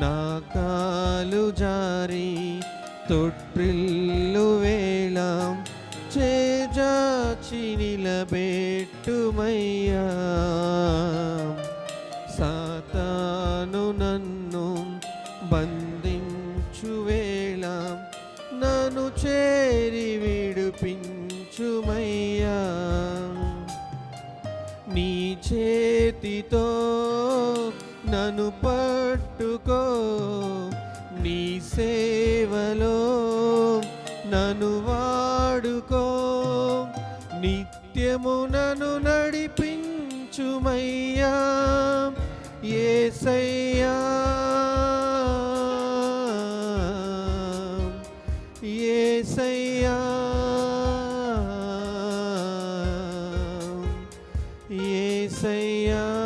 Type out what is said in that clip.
నా కాలు జారి తొట్టిల్లు వేళ చేజాచి నిలబెట్టుమయ్యా. సాతాను నన్ను బంధించు వేళ నన్ను చేరి విడిపించుమయ్యా. నీ చేతితో నను పట్టుకో నీ సేవలో నను వాడుకో. నిత్యము నను నడిపించుమయ్యా ఏసయ్యా. ఏసయ్యా. ఏసయ్యా.